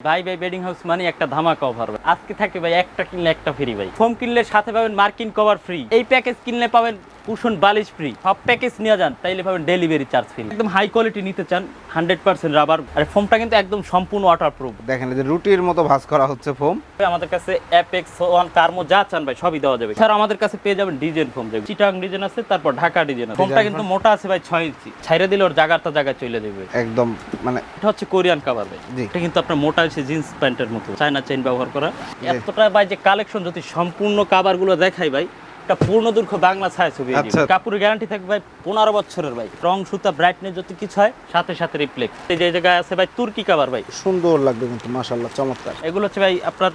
ভাই ভাই bedding house মানে একটা ধামা কভার আজকে থাকে ভাই, একটা কিনলে একটা ফ্রি ভাই। ফোম কিনলে সাথে পাবেন মার্কিন কভার ফ্রি এই প্যাকেজ কিনলে পাবেন কুশন বালিশ ফ্রি সব প্যাকেজ নিয়ে যান তাইলে পাবেন ডেলিভারি চার্জ ফ্রি একদম হাই কোয়ালিটি নিতে চান হান্ড্রেড পার্সেন্ট রাবার আর ফোমটা কিন্তু একদম সম্পূর্ণ ওয়াটার প্রুফ দেখেন এই যে রুটির মতো ভাঁজ করা হচ্ছে ফোম আমাদের কাছে অ্যাপেক্স ওয়ান কার্মো যা চান ভাই সবই দেওয়া যাবে। স্যার আমাদের কাছে পেয়ে যাবেন ডিজাইন ফোম যাবে চিটাং ডিজাইন আছে তারপর ঢাকা ডিজাইন আছে। ফোমটা কিন্তু মোটা আছে ভাই ছয় ইঞ্চি ছাইরে দিলে ওর জায়গাটা জায়গায় চলে যাবে। একদম মানে এটা হচ্ছে কোরিয়ান কাভার ভাই। এটা কিন্তু আপনার মোটা আছে জিন্স প্যান্টের মতো। চায়না চেইন ব্যবহার করা। এতটা ভাই যে কালেকশন যদি সম্পূর্ণ কাভারগুলো দেখাই ভাই এটা পূর্ণ দুর্ঘ বাংলা ছায়া ছবি আচ্ছা। কাপড়ের গ্যারান্টি থাকবে ভাই পনেরো বছরের ভাই। রং সুতা ব্রাইটনেস যদি কিছু হয় সাথে সাথে রিপ্লেক্স এই যে জায়গায় আছে ভাই তুর্কি কাভার ভাই। সুন্দর লাগবে কিন্তু মাশাআল্লাহ চমৎকার। এগুলো হচ্ছে ভাই আপনার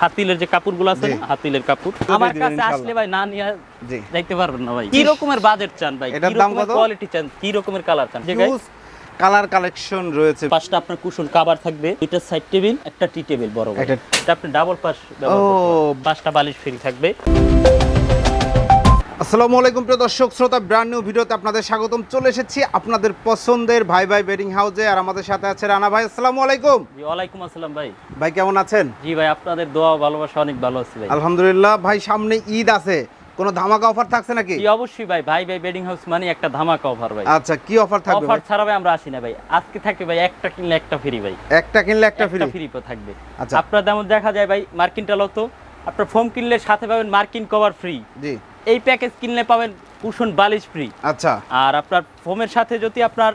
হাতিলের যে কাপড়গুলো আছে না, হাতিলের কাপড়। আমার কাছে আসলে ভাই না নিয়ে যাইতে পারবেন না ভাই। কি রকমের বাজেট চান ভাই? কি রকমের কোয়ালিটি চান? কি রকমের কালার চান কালার কালেকশন রয়েছে। পাঁচটা আপনার কুশন কাভার থাকবে। দুইটা সাইড টেবিল একটা টি টেবিল বড়। এটা আপনি ডাবল পাশ ব্যবহার ও। পাঁচটা বালিশ ফ্রি থাকবে। আসসালামু আলাইকুম প্রিয় দর্শক শ্রোতা ব্র্যান্ড নিউ ভিডিওতে আপনাদের স্বাগতম। চলে এসেছি আপনাদের পছন্দের ভাই ভাই বেডিং হাউসে আর আমাদের সাথে আছে রানা ভাই। আসসালামু আলাইকুম। জি ওয়ালাইকুম আসসালাম ভাই। ভাই কেমন আছেন? জি ভাই আপনাদের দোয়া ভালোবাসা অনেক ভালো আছে ভাই। আলহামদুলিল্লাহ। ভাই সামনে ঈদ আছে। কোনো ধামাকা অফার থাকছে নাকি? জি অবশ্যই ভাই। ভাই ভাই বেডিং হাউস মানে একটা ধামাকা অফার ভাই। আচ্ছা কি অফার থাকবে অফার ছাড়া ভাই আমরা আসি না ভাই। আজকে থাকবে ভাই একটা কিনলে একটা ফ্রি ভাই। একটা কিনলে একটা ফ্রি ফ্রি থাকবে। আচ্ছা। আপনার যেমন দেখা যায় ভাই মার্কিনটা লতো। আপনার ফোম কিনলে সাথে পাবেন মার্কিন কভার ফ্রি জি। এই প্যাকেজ কিনলে পাবেন কুশন বালিশ ফ্রি আচ্ছা। আর আপনার ফোমের সাথে যদি আপনার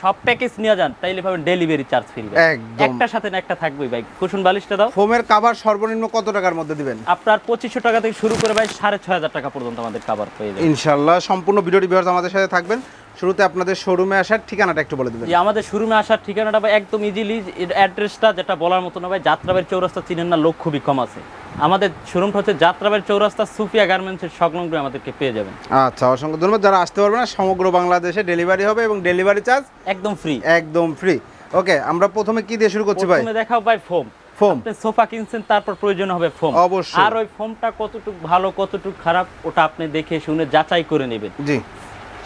সব প্যাকেজ নিয়ে যান তাইলে পাবেন ডেলিভারি চার্জ ফ্রি একদম। একটার সাথে না একটা থাকবে ভাই। কুশন বালিশটা দাও। ফোমের কাভার সর্বনিম্ন কত টাকার মধ্যে দিবেন? আপনার পঁচিশশো টাকা থেকে শুরু করে ভাই সাড়ে ছয় হাজার টাকা পর্যন্ত আমাদের কাভার পেয়ে যাবে ইনশাল্লাহ সম্পূর্ণ ভিডিওটি ভিউয়ার্স আমাদের সাথে থাকবেন। শুরুতে আপনাদের শোরুমে আসার ঠিকানাটা একটু বলে দিবেন। আমাদের শোরুমে আসার ঠিকানাটা ভাই একদম ইজিলি অ্যাড্রেসটা যেটা বলার মতো না ভাই যাত্রাবাড়ি চৌরাস্তা চিনেন না লোক খুবই কম আছে। আমাদের শোরুমটা হচ্ছে যাত্রাবাড়ি চৌরাস্তা সুফিয়া গার্মেন্টসের সংলগ্ন আমাদেরকে পেয়ে যাবেন। আচ্ছা অসংখ্য ধন্যবাদ। যারা আসতে পারবে না সমগ্র বাংলাদেশে ডেলিভারি হবে এবং ডেলিভারি চার্জ একদম ফ্রি একদম ফ্রি ওকে আমরা প্রথমে কি দিয়ে শুরু করছি ভাই? প্রথমে দেখাও ভাই ফোম ফোম আপনি সোফা কিনছেন তারপর প্রয়োজন হবে ফোম অবশ্যই। আর ওই ফোমটা কতটুকু ভালো কতটুকু খারাপ ওটা আপনি দেখে শুনে যাচাই করে নেবেন। জি।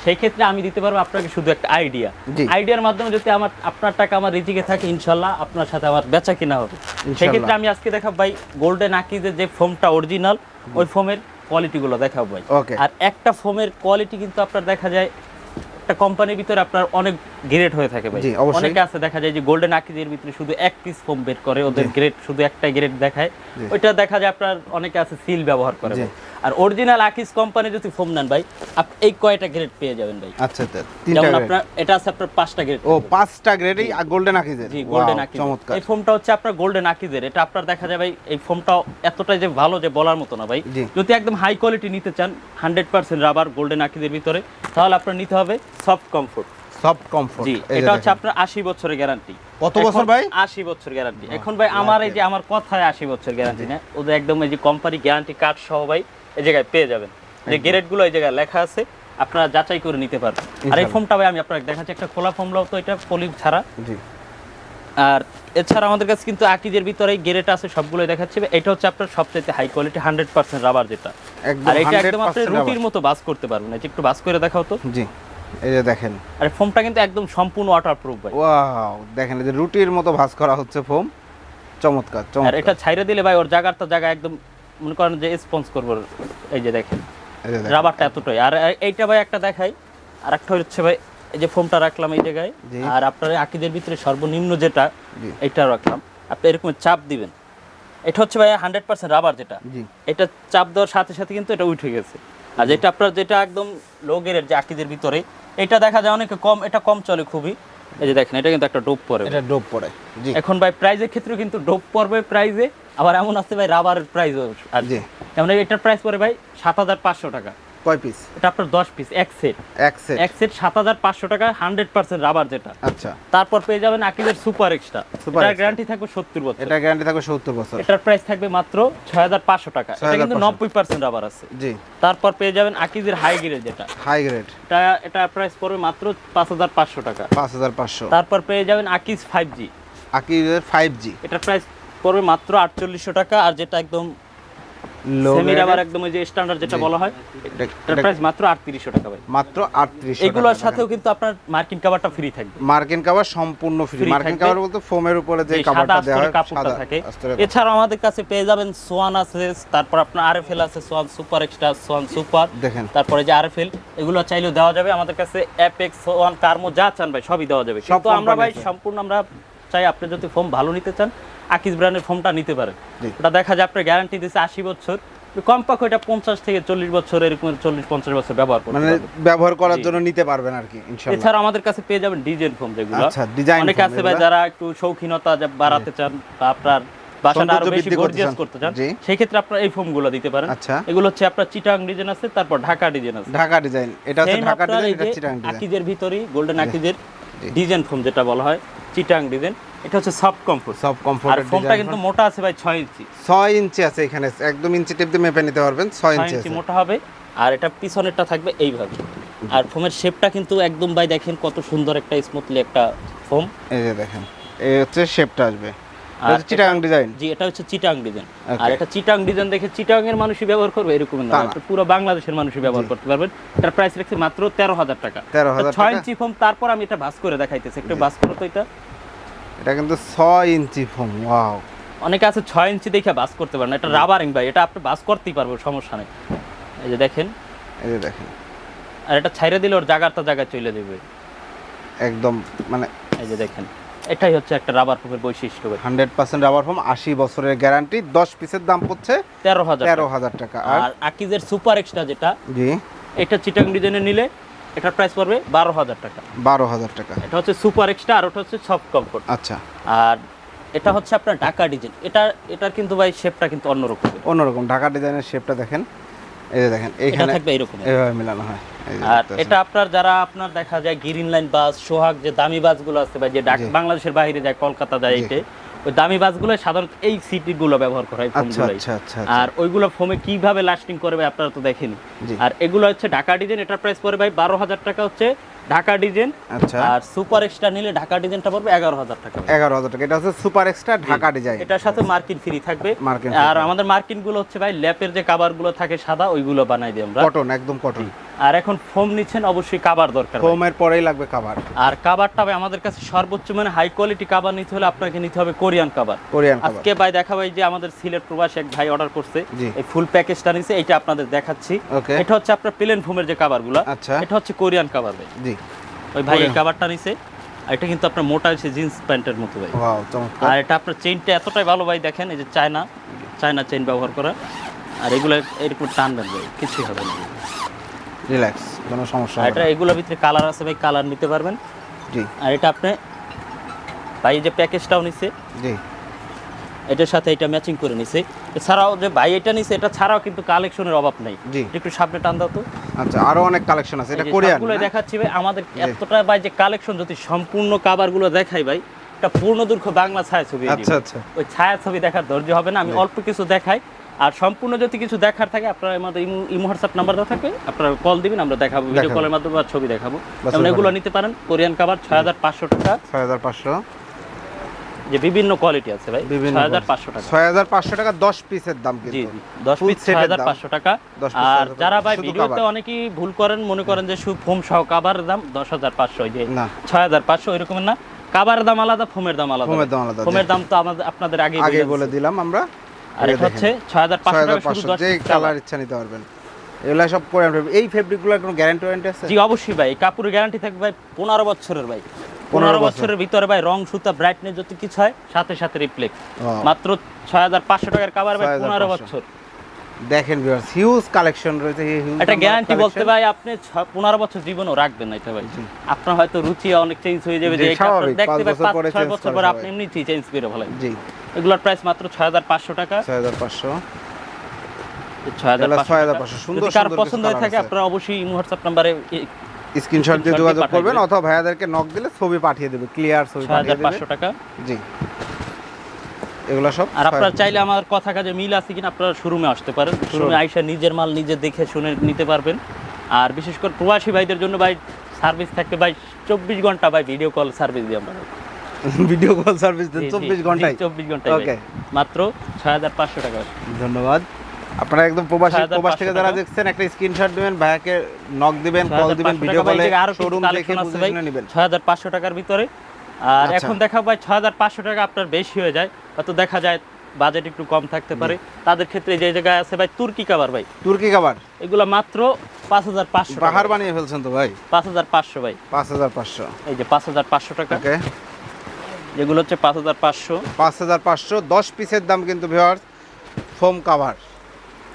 সেই ক্ষেত্রে আমি দিতে পারব আপনাকে শুধু একটা আইডিয়া আইডিয়ার মাধ্যমে যদি আমার আপনার টাকা আমার রিজিকে থাকে ইনশাল্লাহ আপনার সাথে আমার বেচা কিনা হবে। সেক্ষেত্রে আমি আজকে দেখাব ভাই গোল্ডেন আকিজের যে ফোমটা অরিজিনাল ওই ফোমের কোয়ালিটিগুলো দেখাবো ভাই। আর একটা ফোমের কোয়ালিটি কিন্তু আপনার দেখা যায় একটা কোম্পানির ভিতরে আপনার অনেক গ্রেড হয়ে থাকে ভাই। অনেকে আছে দেখা যায় যে গোল্ডেন আকিজের ভিতরে শুধু এক পিস ফোম বের করে ওদের গ্রেড শুধু একটাই গ্রেড দেখায়। ওইটা দেখা যায় আপনার অনেকে আছে সিল ব্যবহার করে আর অরিজিনাল আকিজ কোম্পানি যদি ফোম নেন ভাই আপনি এই কয়টা গ্রেড পেয়ে যাবেন ভাই? আচ্ছা আচ্ছা, তিনটা যেমন আপনার এটা আছে আপনার পাঁচটা গ্রেড ও পাঁচটা গ্রেডই গোল্ডেন আকিজের জি গোল্ডেন আকিজ চমৎকার। এই ফোমটা হচ্ছে আপনার গোল্ডেন আকিজের এটা আপনার দেখা যায় ভাই এই ফোমটা এতটাই যে ভালো যে বলার মতো না ভাই। যদি একদম হাই কোয়ালিটি নিতে চান হান্ড্রেড পার্সেন্ট রাবার গোল্ডেন আকিজের ভিতরে তাহলে আপনার নিতে হবে সফট কমফোর্ট সফট কমফোর্ট জি এটা হচ্ছে আপনার আশি বছরের গ্যারান্টি কত বছর ভাই? আশি বছর গ্যারান্টি এখন ভাই আমার এই যে আমার কথায় আশি বছর গ্যারান্টি না ওদের একদম এই যে কোম্পানি গ্যারান্টি কার্ড সহ ভাই এই জায়গায় পেয়ে যাবেন। যে এই জায়গায় লেখা আছে আপনারা যাচাই করে নিতে পারবেন। আর এই। ফোমটা ভাই আমি আপনাকে দেখাচ্ছি একটা খোলা ফোম তো এটা পলি ছাড়া। জি। আর এছাড়া আমাদের কাছে কিন্তু আকিজের ভিতরে গ্রেড আছে সবগুলোই দেখাচ্ছি এটা হচ্ছে আপনার সবচেয়ে high quality hundred percent rubber যেটা। আর এটা একদম আপনি রুটির মতো বাস করতে পারবেন একটু বাস করে দেখাও তো। জি। এই যে দেখেন। আর ফোমটা কিন্তু একদম সম্পূর্ণ ভাই। ওয়াও দেখেন এই যে রুটির মতো ভাঁজ করা হচ্ছে ফোম। চমৎকার চমৎকার। এটা ছাইরে দিলে ভাই ওর জায়গার তো জায়গা একদম মনে করেন যে স্পঞ্জ করব এই যে দেখেন। রাবারটা এতটাই। আর এইটা ভাই একটা দেখাই। আর একটা হচ্ছে ভাই এই যে ফোমটা রাখলাম এই জায়গায়। আর আপনার আকিদের ভিতরে সর্বনিম্ন যেটা এটা রাখলাম। আপনি এরকম চাপ দিবেন। এটা হচ্ছে ভাই হান্ড্রেড পার্সেন্ট রাবার যেটা। এটা চাপ দেওয়ার সাথে সাথে কিন্তু এটা উঠে গেছে। আর যেটা আপনার যেটা একদম লো যে আকিদের ভিতরে এটা দেখা যায় অনেক কম এটা কম চলে খুবই। এই যে দেখেন এটা কিন্তু একটা ডোপ পড়ে এটা ডোপ পড়ে জি। এখন ভাই প্রাইজের ক্ষেত্রে কিন্তু ডোপ পড়বে প্রাইজে আবার এমন আছে ভাই রাবারের প্রাইজ আর জি। যেমন এটার প্রাইস পড়ে ভাই? সাত হাজার পাঁচশো টাকা। কয় পিস এটা আপনার দশ পিস এক সেট এক সেট এক সেট সাত হাজার পাঁচশো টাকা হান্ড্রেড পার্সেন্ট রাবার যেটা। আচ্ছা। তারপর পেয়ে যাবেন আকিদের সুপার এক্সট্রা Extra। গ্যারান্টি থাকবে সত্তর বছর। এটা গ্যারান্টি থাকবে সত্তর বছর। এটার প্রাইস থাকবে মাত্র ছয় হাজার পাঁচশো টাকা। এটা কিন্তু 6,500 নব্বই পার্সেন্ট রাবার আছে। জি। তারপর পেয়ে যাবেন আকিজের হাই গ্রেড যেটা। হাই গ্রেড এটা এটা প্রাইস পড়বে মাত্র পাঁচ হাজার পাঁচশো টাকা। পাঁচ হাজার পাঁচশো। তারপর পেয়ে যাবেন আকিজ ফাইভ জি আকিজের ফাইভ জি এটার প্রাইস পড়বে মাত্র আটচল্লিশশো টাকা আর যেটা একদম Low সেমি grade রাবার এর? একদম ওই যে স্ট্যান্ডার্ড যেটা বলা হয় এটার প্রাইস মাত্র আটত্রিশশো টাকা ভাই। মাত্র আটত্রিশ এগুলোর সাথেও কিন্তু আপনার মার্কিন কাভারটা ফ্রি থাকবে। মার্কিন কাভার সম্পূর্ণ ফ্রি মার্কিন। কাভার বলতে ফোমের উপরে যে কাভারটা দেওয়া হয় কাপড়টা থাকে। এছাড়াও আমাদের কাছে পেয়ে যাবেন সোয়ান আছে তারপর আপনার আরএফএল আছে swan super extra swan super দেখেন। তারপরে যে আরএফএল এগুলো চাইলেও দেওয়া যাবে। আমাদের কাছে অ্যাপেক্স সোয়ান কার্মো যা চান ভাই সবই দেওয়া যাবে। কিন্তু আমরা ভাই সম্পূর্ণ আমরা চাই আপনি যদি ফোম ভালো নিতে চান আকিস ব্র্যান্ডের ফোমটা নিতে পারেন। ওটা দেখা যায় আপনার গ্যারান্টি দিচ্ছে আশি বছর। কমপক্ষে ওটা পঞ্চাশ থেকে চল্লিশ বছর এরকম চল্লিশ পঞ্চাশ বছর ব্যবহার করতে মানে ব্যবহার করার জন্য নিতে পারবেন আর কি এছাড়া আমাদের কাছে পেয়ে যাবেন ডিজাইন ফোম যেগুলো। আচ্ছা, অনেকে আছে ভাই যারা একটু শৌখিনতা বাড়াতে চান বা আপনার বাসাটা আরও বেশি গর্জিয়াস করতে চান। সেই ক্ষেত্রে আপনারা এই ফোমগুলো দিতে পারেন। আচ্ছা। এগুলো হচ্ছে আপনার চিটাং ডিজাইন আছে তারপর ঢাকা ডিজাইন আছে। ঢাকা ডিজাইন। এটা হচ্ছে ঢাকা ডিজাইন এটা চিটাং ডিজাইন। আকিজের ভিতরেই গোল্ডেন আকিজের। ডিজাইন ফোম যেটা বলা হয় চিটাং ডিজাইন। এটা হচ্ছে সফট কমফোর্ট। সফট কমফোর্ট আর ফোনটা ফোমটা কিন্তু মোটা আছে ভাই 6 ইঞ্চি। 6 ইঞ্চি আছে এখানে একদম ইঞ্চি টেপ দিয়ে মেপে নিতে পারবেন 6 ছয় ইঞ্চি ইঞ্চি মোটা হবে আর এটা পিছনেরটা থাকবে এইভাবে। আর ফোমের শেপটা কিন্তু একদম ভাই দেখেন কত সুন্দর একটা স্মুথলি একটা ফোম। এই যে দেখেন এই হচ্ছে শেপটা আসবে। আর চিটাং ডিজাইন জি এটা হচ্ছে চিটাং ডিজাইন আর এটা চিটাং ডিজাইন দেখে চিটাং এর মানুষই ব্যবহার করবে এরকম না। পুরো বাংলাদেশের মানুষই ব্যবহার করতে পারবেন। এটার প্রাইস রাখছি মাত্র তেরো হাজার টাকা। 13,000 ছয় ইঞ্চি ফোম তারপর আমি এটা ভাস করে দেখাইতেছি। একটু ভাস করো তো এটা। এটা কিন্তু 6 ইঞ্চি ফোম ওয়াও অনেকে আছে ছয় ইঞ্চি দেখে বাস করতে পারেন এটা রাবারিং ভাই এটা আপনি বাস করতেই পারব সমস্যা নেই। এই যে দেখেন। এই যে দেখেন। আর এটা ছাইরে দিলে ওর জায়গাটা জায়গায় চলে দেবে একদম মানে এই যে দেখেন। এটাই হচ্ছে একটা রাবার প্রুফের বৈশিষ্ট্য। হান্ড্রেড পার্সেন্ট রাবার ফোম আশি বছরের গ্যারান্টি দশ পিসের দাম পড়ছে তেরো হাজার তেরো হাজার টাকা। আর আর আকিজের সুপার এক্সট্রা যেটা জি। এটা চিটাং ডিজাইনে নিলে এটার প্রাইস পড়বে বারো হাজার টাকা। বারো হাজার টাকা। এটা হচ্ছে সুপার এক্সট্রা আর ওটা হচ্ছে সফট কমফোর্ট আচ্ছা। আর এটা হচ্ছে আপনার ঢাকা ডিজাইন এটা এটার কিন্তু ভাই শেপটা কিন্তু অন্যরকম। অন্যরকম। ঢাকা ডিজাইনের শেপটা দেখেন। এই যে দেখেন এইখানে থাকবে এরকম। এভাবে মেলানো হয়। আর এটা আপনার যারা আপনার দেখা যায় গ্রিন লাইন বাস সোহাগ যে দামি বাসগুলো আছে বা যে ডাক- বাংলাদেশের বাইরে যায় কলকাতা যায় এতে ওই দামি বাসগুলো সাধারণত এই সিটিগুলো ব্যবহার করা হয় আচ্ছা। আচ্ছা আচ্ছা। আর ওইগুলো ফোমে কীভাবে লাস্টিং করবে আপনারা তো দেখেন আর এগুলো হচ্ছে ঢাকা ডিজাইন এটার প্রাইস পড়বে ভাই বারো হাজার টাকা হচ্ছে ঢাকা ডিজাইন আচ্ছা। আর সুপার এক্সট্রা নিলে ঢাকা ডিজাইনটা পড়বে এগারো হাজার টাকা। এগারো হাজার টাকা। এটা হচ্ছে সুপার এক্সট্রা ঢাকা ডিজাইন। এটার সাথে মার্কিন ফ্রি থাকবে। আর আমাদের মার্কিনগুলো হচ্ছে ভাই ল্যাপের যে কাবারগুলো থাকে সাদা ওইগুলো বানাই দিই আমরা। কটন একদম কটন আর এখন ফোম নিচ্ছেন অবশ্যই কাবার দরকার। ফোমের পরেই লাগবে কাভার আর কাবারটা ভাই আমাদের কাছে সর্বোচ্চ মানে হাই কোয়ালিটি কাবার নিতে হলে আপনাকে নিতে হবে কোরিয়ান কাবার। কোরিয়ান আজকে ভাই দেখা ভাই যে আমাদের সিলেট প্রবাসী এক ভাই অর্ডার করছে। এই ফুল প্যাকেজটা নিছে এটা আপনাদের দেখাচ্ছি। এটা হচ্ছে আপনার প্লেন ফোমের যে কাবারগুলো আচ্ছা। এটা হচ্ছে কোরিয়ান কাবার ভাই। জি। ওই ভাই এই। কাবারটা নিছে আর এটা কিন্তু আপনার মোটা হচ্ছে জিন্স প্যান্টের মতো ভাই। আর এটা আপনার চেইনটা এতটাই ভালো ভাই দেখেন এই যে চায়না চায়না চেইন ব্যবহার করা। আর এগুলো এরকম টানবেন ভাই কিছুই হবে না। রিল্যাক্স কোনো সমস্যা এটা। এগুলোর ভিতরে কালার আছে ভাই কালার নিতে পারবেন। জি। আর এটা আপনি ভাই যে প্যাকেজটাও নিছে জি। এটার সাথে এটা ম্যাচিং করে নিছে। এছাড়াও যে ভাই এটা নিছে এটা ছাড়াও কিন্তু কালেকশনের অভাব নাই। জি। একটু সামনে টান দাও তো। আচ্ছা আরও অনেক কালেকশন আছে এটা কোরিয়ান না? দেখাচ্ছি ভাই আমাদের এতটা ভাই যে কালেকশন যদি সম্পূর্ণ কাবারগুলো দেখাই ভাই এটা পূর্ণ দুর্ঘ বাংলা ছায়া ছবি আচ্ছা আচ্ছা। ওই ছায়া ছবি দেখার ধৈর্য হবে না আমি অল্প কিছু দেখাই। আর সম্পূর্ণ যদি কিছু দেখার থাকে আপনারা আমাদের ইমো হোয়াটসঅ্যাপ নাম্বার দেওয়া থাকবে। আপনারা কল দিবেন আমরা দেখাবো ভিডিও কলের মাধ্যমে বা ছবি দেখাবো। যেমন এগুলো নিতে পারেন কোরিয়ান কাবার ছয় হাজার পাঁচশো টাকা। ছয় হাজার পাঁচশো। যে বিভিন্ন কোয়ালিটি আছে ভাই ছয় হাজার পাঁচশো টাকা। ছয় হাজার পাঁচশো টাকা দশ পিসের দাম জি কিন্তু। জি দশ পিস ছয় হাজার। পাঁচশো টাকা। আর যারা ভাই ভিডিওতে অনেকেই ভুল করেন মনে করেন যে ফোম সহ কাবার দাম দশ হাজার পাঁচশো যে না। ছয় হাজার পাঁচশো এরকমের না। কাবারের দাম আলাদা ফোমের দাম আলাদা। ফোমের দাম আলাদা, ফোমের দাম তো আমাদের আপনাদের আগে আগে বলে দিলাম আমরা। আর এটা হচ্ছে ছয় হাজার ছয় পাঁচশো হাজার টাকা শুধু যে কালার ইচ্ছা নিতে পারবেন। এগুলা সব কোরিয়ান fabric। এই ফেব্রিকগুলোর কোনো গ্যারান্টি ওয়ারেন্টি আছে? জি অবশ্যই ভাই। এই কাপড়ের গ্যারান্টি থাকবে ভাই পনেরো বছরের ভাই। 15 পনেরো বছরের ভিতরে ভাই রং সুতা ব্রাইটনেস যদি কিছু হয় সাথে সাথে রিপ্লেক্স মাত্র ছয় হাজার পাঁচশো টাকার কাবার ভাই 6,500 পনেরো বছর। দেখেন ভিউয়ার্স হিউজ কালেকশন রয়েছে number গ্যারান্টি বলতে ভাই আপনি ছ- পনেরো বছর জীবনও রাখবেন না এটা ভাই। আপনার হয়তো রুচি অনেক চেঞ্জ হয়ে যাবে যে দেখতে পরে ছয় change বছর করে পরে। আপনি এমনি চেঞ্জ করে ফেলেন জি। এগুলোর প্রাইস মাত্র ছয় হাজার পাঁচশো টাকা। ছয় হাজার পাঁচশো। ছয় হাজার এগুলো পাঁচশো 6,500 সুন্দর কার পছন্দ কিছু থাকে আপনারা অবশ্যই হোয়াটসঅ্যাপ নাম্বারে স্ক্রিনশট দিয়ে যোগাযোগ করবেন অথবা ভাইয়াদেরকে নক দিলে ছবি পাঠিয়ে দেবে ক্লিয়ার ছবি পাঠিয়ে দেবে। টাকা। জি। এগুলো সব আর আপনারা চাইলে আমার কথা কাজে মিল আছে কিনা আপনারা শোরুমে আসতে পারেন। শোরুমে। আইসা নিজের মাল নিজে দেখে শুনে নিতে পারবেন। আর বিশেষ করে প্রবাসী ভাইদের জন্য ভাই সার্ভিস থাকবে ভাই চব্বিশ ঘণ্টা ভাই ভিডিও কল সার্ভিস দিই আমরা। ভিডিও কল সার্ভিস দেন চব্বিশ ঘন্টায়? চব্বিশ ঘন্টায়। Okay. মাত্র ছয় হাজার পাঁচশো টাকা। ধন্যবাদ। আপনারা একদম প্রবাসী প্রবাস থেকে যারা দেখছেন একটা স্ক্রিনশট দিবেন ভাইয়াকে নক দিবেন কল দিবেন ভিডিও কলে শোরুম দেখে বুঝে নেবেন। 6500 টাকার ভিতরে আর আচ্ছা। এখন দেখা ভাই 6500 টাকা আপনার বেশি হয়ে যায়। হয়তো দেখা যায় বাজেট একটু কম থাকতে পারে। তাদের ক্ষেত্রে যে জায়গায় আছে ভাই তুর্কি কাবার ভাই। তুর্কি খাবার এগুলো মাত্র 5500 টাকা। বাহার বানিয়ে ফেলছেন তো ভাই? 5500 ভাই। পাঁচ হাজার পাঁচশো। এই যে 5500 টাকা। ওকে। যেগুলো হচ্ছে 5500 পাঁচ হাজার পাঁচশো দশ পিসের দাম কিন্তু ভিওয়ার্স ফোম কাভার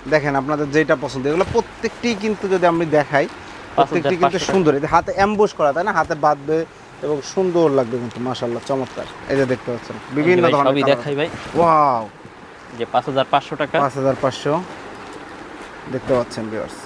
দেখেন আপনাদের যেটা পছন্দ এগুলো প্রত্যেকটি কিন্তু যদি আমি দেখাই প্রত্যেকটি কিন্তু সুন্দর। হাতে অ্যাম্বুশ করা তাই না? হাতে বাঁধবে এবং সুন্দর লাগবে কিন্তু মাশাল্লাহ চমৎকার। এই যে দেখতে পাচ্ছেন বিভিন্ন ধরনের সবই দেখাই ভাই। ওয়াও! যে 5500 টাকা। পাঁচ হাজার পাঁচশো। দেখতে পাচ্ছেন ভিওয়ার্স